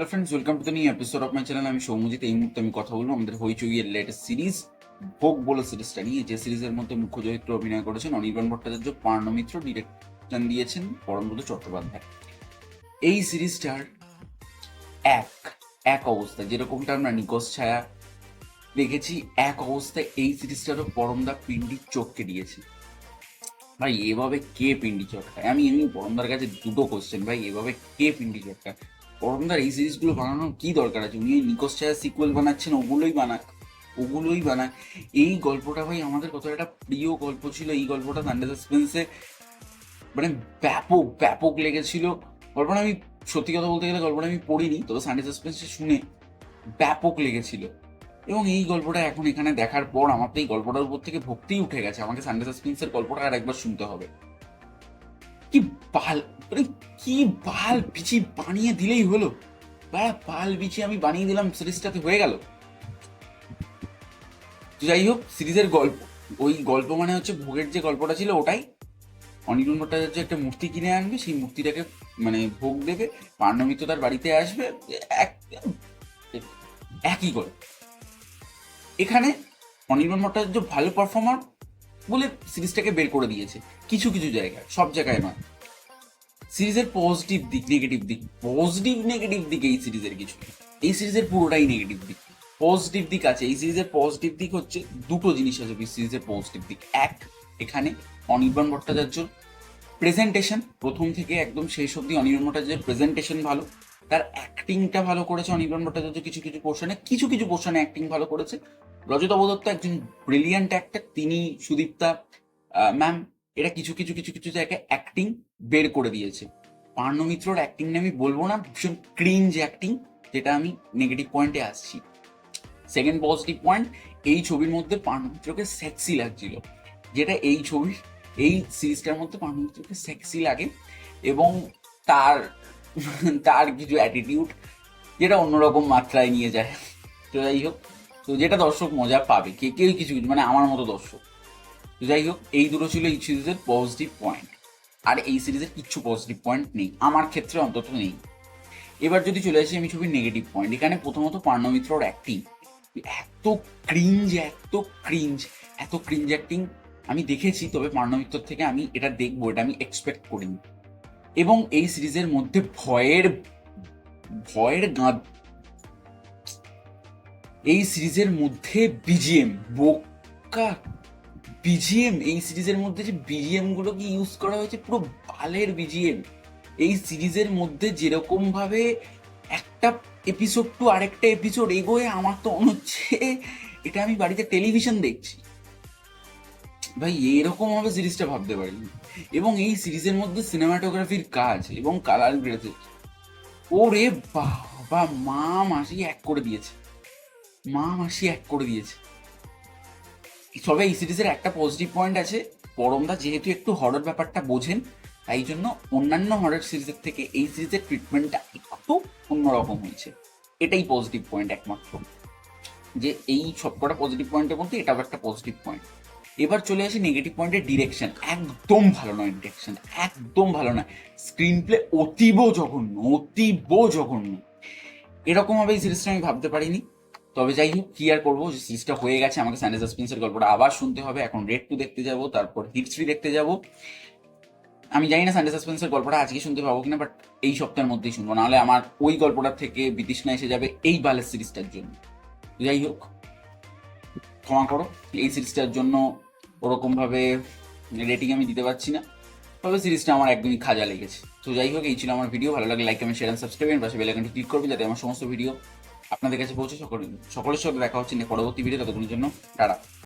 Hello friends welcome to the new episode of my channel আমি সৌমজিৎ এই মুহূর্তে আমি কথা বলব আমাদের হইচইয়ের লেটেস্ট সিরিজ ভোগ বলে সিরিজটা নিয়ে যে সিরিজের মধ্যে মুখ্য চরিত্র অভিনয় করেছেন অনির্বাণ ভট্টাচার্য পার্ণমিত্র ডিরেকশন দিয়েছেন পরমব্রত চট্টোপাধ্যায়। এই সিরিজটার এক এক অবস্থা, যেরকমটা আমরা নিকশ ছায়া দেখেছি, এক অবস্থায় এই সিরিজটারও পরমদা পিন্ডির চোখকে দিয়েছে। ভাই, এভাবে কে পিন্ডি চটকায়? আমি এমনি পরমদার কাছে দুটো কোশ্চেন ভাই, এভাবে কে পিন্ডি চটকায়? পরমদার এই সিরিজগুলো বানানোর কি দরকার আছে? উনি নিকোস ছায়া সিকুয়েল বানাচ্ছেন, ওগুলোই বানাক ওগুলোই বানাক। এই গল্পটা ভাই আমাদের কত একটা প্রিয় গল্প ছিল। এই গল্পটা সানডে সাসপেন্সে মানে ব্যাপক ব্যাপক লেগেছিল। গল্পটা আমি সত্যি কথা বলতে গেলে গল্পটা আমি পড়িনি, তবে সানডে সাসপেন্সে শুনে ব্যাপক লেগেছিল। এবং এই গল্পটা এখন এখানে দেখার পর আমার তো এই গল্পটার উপর থেকে ভক্তিই উঠে গেছে। আমাকে সানডে সাসপেন্সের গল্পটা আর একবার শুনতে হবে। কি মানে কি বাল বিচি বানিয়ে দিলেই হলো? বাড়া বাল বিচি আমি বানিয়ে দিলাম, সিরিজটাতে হয়ে গেল। যাই হোক, সিরিজের গল্প। ওই গল্প মানে হচ্ছে ভোগের যে গল্পটা ছিল ওটাই। অনিরুণ ভট্টাচার্য একটা মূর্তি কিনে আনবে, সেই মূর্তিটাকে মানে ভোগ দেবে, পাণ্ডমিত্র তার বাড়িতে আসবে, এক, একই গল্প। এখানে অনির্বাণ ভট্টাচার্য ভালো পারফর্মার বলে সিরিজটাকে বের করে দিয়েছে, কিছু কিছু জায়গায়, সব জায়গায় নয়। সিরিজের পজিটিভ দিক নেগেটিভ দিক পজিটিভ নেগেটিভ দিক এই সিরিজের কিছু এই সিরিজের পুরোটাই নেগেটিভ দিক। পজিটিভ দিক আছে। এই সিরিজের পজিটিভ দিক হচ্ছে দুটো জিনিস আছে এই সিরিজের পজিটিভ দিক। এক, এখানে অনির্বাণ ভট্টাচার্য প্রেজেন্টেশন প্রথম থেকে একদম শেষ অব্দি অনির্বাণ ভট্টাচার্যের প্রেজেন্টেশন ভালো। তার অ্যাক্টিংটা ভালো করেছে অনির্বাণ ভট্টাচার্য, কিছু কিছু পোর্শনে কিছু কিছু পোর্শনে অ্যাক্টিং ভালো করেছে। রজত অবদত্ত একজন ব্রিলিয়ান্ট অ্যাক্টার তিনি সুদীপ্তা ম্যাম এরা কিছু কিছু কিছু কিছু জায়গায় অ্যাক্টিং বের করে দিয়েছে। পার্ণমিত্রর অ্যাক্টিং নিয়ে আমি বলব না, ভীষণ ক্রিঞ্জ অ্যাক্টিং যেটা আমি নেগেটিভ পয়েন্টে আসছি। সেকেন্ড পজিটিভ পয়েন্ট এই ছবির মধ্যে পার্ণমিত্রকে সেক্সি লাগছিল। যেটা এই ছবির, এই সিরিজটার মধ্যে পার্ণমিত্রকে সেক্সি লাগে এবং তার তার কিছু অ্যাটিটিউড যেটা অন্যরকম মাত্রায় নিয়ে যায়। তো যাই হোক, তো যেটা দর্শক মজা পাবে, কে, কেউ কিছু কিছু মানে আমার মতো দর্শক। যাই হোক, এই দুটো ছিল এই সিরিজের পজিটিভ পয়েন্ট আর এই সিরিজের কিচ্ছু পজিটিভ পয়েন্ট নেই, আমার ক্ষেত্রে অন্তত নেই। এবার যদি চলে আসি আমি ছবির নেগেটিভ পয়েন্ট এখানে প্রথমত পার্ণমিত্রর অ্যাক্টিং এত ক্রিঞ্জ এত ক্রিঞ্জ এত ক্রিঞ্জ অ্যাক্টিং আমি দেখেছি, তবে পার্ণমিত্র থেকে আমি এটা দেখব, এটা আমি এক্সপেক্ট করিনি। এবং এই সিরিজের মধ্যে ভয়ের ভয়ের গাঁদ। এই সিরিজের মধ্যে বিজিএম বোকা বিজিএম এই সিরিজের মধ্যে যে বিজিএমগুলো কি ইউজ করা হয়েছে, পুরো বালের বিজিএম এই সিরিজের মধ্যে যেরকম ভাবে একটা এপিসোড টু আরেকটা এপিসোড এগোয়, আমার তো মনে হচ্ছে এটা আমি বাড়িতে টেলিভিশন দেখছি। ভাই, এরকম ভাবে সিরিজটা ভাবতে পারিনি। এবং এই সিরিজের মধ্যে সিনেমাটোগ্রাফির কাজ এবং কালার গ্রেসের ওরে বাবা, মা মাসি এক করে দিয়েছে। মা মাসি এক করে দিয়েছে। তবে এই সিরিজের একটা পজিটিভ পয়েন্ট আছে। পরমদা যেহেতু একটু হরর ব্যাপারটা বোঝেন, তাই জন্য অন্যান্য হরর সিরিজের থেকে এই সিরিজের ট্রিটমেন্টটা একটু অন্যরকম হয়েছে। এটাই পজিটিভ পয়েন্ট একমাত্র। যে এই সবকটা পজিটিভ পয়েন্টের মধ্যে এটাও একটা পজিটিভ পয়েন্ট এবার চলে আসি নেগেটিভ পয়েন্টের ডিরেকশন একদম ভালো নয় ডিরেকশন একদম ভালো নয়। স্ক্রিন প্লে অতীব জঘন্য অতীব জঘন্য। এরকম ভাবে এই সিরিজটা আমি ভাবতে পারিনি। তবে যাই হোক, কি আর করব? সিরিজটা হয়ে গেছে, আমাকে সানডে সাসপেন্সের গল্পটা আবার শুনতে হবে। এখন রেড টু দেখতে যাব, তারপর হিট থ্রি দেখতে যাব। আমি জানি না সানডে সাসপেন্সের গল্পটা আজকে শুনতে পাবো কিনা বাট এই সপ্তাহের মধ্যেই শুনব। নাহলে আমার ওই গল্পটার থেকে বিতৃষ্ণা এসে যাবে এই বালের সিরিজটার জন্য। যাই হোক, ক্ষমা করো, এই সিরিজটার জন্য ওরকম ভাবে রেটিং আমি দিতে পারছি না। তবে সিরিজটা আমার একদমই খাজা লেগেছে। তো যাই হোক, এই ছিল আমার ভিডিও ভালো লাগে লাইক কমেন্ট শেয়ার সাবস্ক্রাইব পাশে বেলাইকনটি ক্লিক করবে, যাতে আমার সমস্ত ভিডিও আপনাদের কাছে পৌঁছে সকল সকলের সাথে দেখা হচ্ছে পরবর্তী ভিডিও ততক্ষণের জন্য টাটা।